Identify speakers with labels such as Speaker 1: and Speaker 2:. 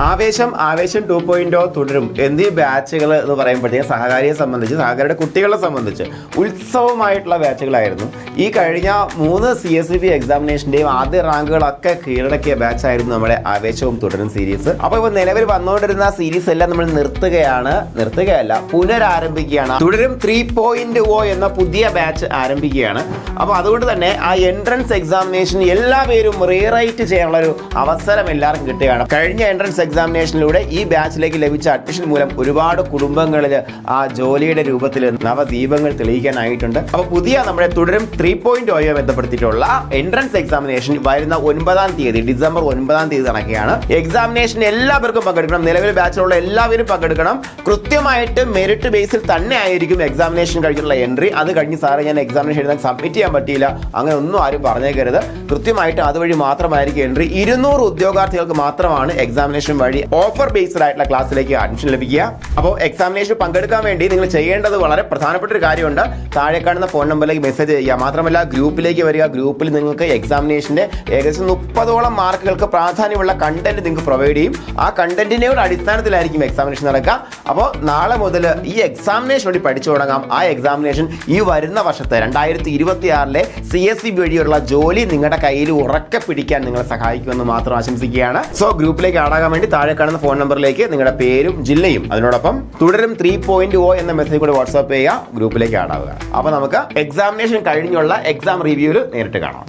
Speaker 1: ആവേശം ആവേശം ടു പോയിന്റോ തുടരും. എന്നീ ബാച്ചുകൾ എന്ന് പറയുമ്പോഴത്തേക്കും സഹകാരിയെ സംബന്ധിച്ച് സഹകാരിയുടെ കുട്ടികളെ സംബന്ധിച്ച് ഉത്സവമായിട്ടുള്ള ബാച്ചുകളായിരുന്നു ഈ കഴിഞ്ഞ മൂന്ന് സി എസ് ബി എക്സാമിനേഷന്റെയും ആദ്യ റാങ്കുകളൊക്കെ കീഴടക്കിയ ബാച്ചായിരുന്നു നമ്മുടെ ആവേശവും തുടരും സീരീസ് അപ്പോൾ ഇപ്പോൾ നിലവിൽ വന്നുകൊണ്ടിരുന്ന സീരീസ് എല്ലാം നമ്മൾ നിർത്തുകയാണ്. നിർത്തുകയല്ല പുനരാരംഭിക്കുകയാണ്. തുടരും ത്രീ പോയിന്റ് ഓ എന്ന പുതിയ ബാച്ച് ആരംഭിക്കുകയാണ്. അപ്പോൾ അതുകൊണ്ട് തന്നെ ആ എൻട്രൻസ് എക്സാമിനേഷൻ എല്ലാ പേരും റീറൈറ്റ് ചെയ്യാനുള്ള ഒരു അവസരം എല്ലാവർക്കും കിട്ടുകയാണ്. കഴിഞ്ഞ എൻട്രൻസ് എക്സാമിനേഷനിലൂടെ ഈ ബാച്ചിലേക്ക് ലഭിച്ച അഡ്മിഷൻ മൂലം ഒരുപാട് കുടുംബങ്ങളിൽ ആ ജോലിയുടെ രൂപത്തിൽ നവദീപങ്ങൾ തെളിയിക്കാനായിട്ടുണ്ട്. അപ്പോൾ പുതിയ നമ്മുടെ തുടരും ത്രീ പോയിന്റ് ഓയോ ബന്ധപ്പെടുത്തിയിട്ടുള്ള എൻട്രൻസ് എക്സാമിനേഷൻ വരുന്ന ഒൻപതാം തീയതി ഡിസംബർ ഒൻപതാം തീയതി നടക്കുകയാണ്. എക്സാമിനേഷൻ എല്ലാവർക്കും പങ്കെടുക്കണം. നിലവിൽ ബാച്ചിലുള്ള എല്ലാവരും പങ്കെടുക്കണം. കൃത്യമായിട്ട് മെറിറ്റ് ബേസിൽ തന്നെ ആയിരിക്കും എക്സാമിനേഷൻ കഴിഞ്ഞിട്ടുള്ള എൻട്രി അത് കഴിഞ്ഞ് സാറേ ഞാൻ എക്സാമിനേഷൻ എഴുതാൻ സബ്മിറ്റ് ചെയ്യാൻ പറ്റിയില്ല. അങ്ങനെ ഒന്നും ആരും പറഞ്ഞേക്കരുത്. കൃത്യമായിട്ട് അതുവഴി മാത്രമായിരിക്കും എൻട്രി ഇരുന്നൂറ് ഉദ്യോഗാർത്ഥികൾക്ക് മാത്രമാണ് എക്സാമിനേഷൻ വഴി ഓഫർ ബേസ്ഡ് ആയിട്ടുള്ള ക്ലാസ്സിലേക്ക് അഡ്മിഷൻ ലഭിക്കുക. അപ്പോൾ എക്സാമിനേഷൻ പങ്കെടുക്കാൻ വേണ്ടി നിങ്ങൾ ചെയ്യേണ്ടത് വളരെ പ്രധാനപ്പെട്ട ഒരു കാര്യമുണ്ട്. താഴെ കാണുന്ന ഫോൺ നമ്പറിലേക്ക് മെസ്സേജ് ചെയ്യുക മാത്രമല്ല ഗ്രൂപ്പിലേക്ക് വരിക. ഗ്രൂപ്പിൽ നിങ്ങൾക്ക് എക്സാമിനേഷന്റെ ഏകദേശം മുപ്പതോളം മാർക്കുകൾക്ക് പ്രാധാന്യമുള്ള കണ്ടന്റ് നിങ്ങൾക്ക് പ്രൊവൈഡ് ചെയ്യും. ആ കണ്ടന്റിനോട് അടിസ്ഥാനത്തിലായിരിക്കും എക്സാമിനേഷൻ നടക്കുക. അപ്പോൾ നാളെ മുതൽ ഈ എക്സാമിനേഷൻ വേണ്ടി പഠിച്ചു തുടങ്ങാം. ആ എക്സാമിനേഷൻ ഈ വരുന്ന വർഷത്തെ രണ്ടായിരത്തി ഇരുപത്തി ആറിലെ സി എസ് സി വഴിയുള്ള ജോലി നിങ്ങളുടെ കയ്യിൽ ഉറക്കെ പിടിക്കാൻ നിങ്ങളെ സഹായിക്കുമെന്ന് മാത്രം ആശംസിക്കുകയാണ്. സോ ഗ്രൂപ്പിലേക്ക് ആടാകാൻ വേണ്ടി താഴെ കാണുന്ന ഫോൺ നമ്പറിലേക്ക് നിങ്ങളുടെ പേരും ജില്ലയും അതിനോടൊപ്പം തുടരും ത്രീ പോയിന്റ് ഓ എന്ന മെസ്സേജ് കൂടെ വാട്സാപ്പ് ചെയ്യുക ഗ്രൂപ്പിലേക്ക് ആടാവുക അപ്പോൾ നമുക്ക് എക്സാമിനേഷൻ കഴിഞ്ഞുള്ള എക്സാം റിവ്യൂവിൽ നേരിട്ട് കാണാം.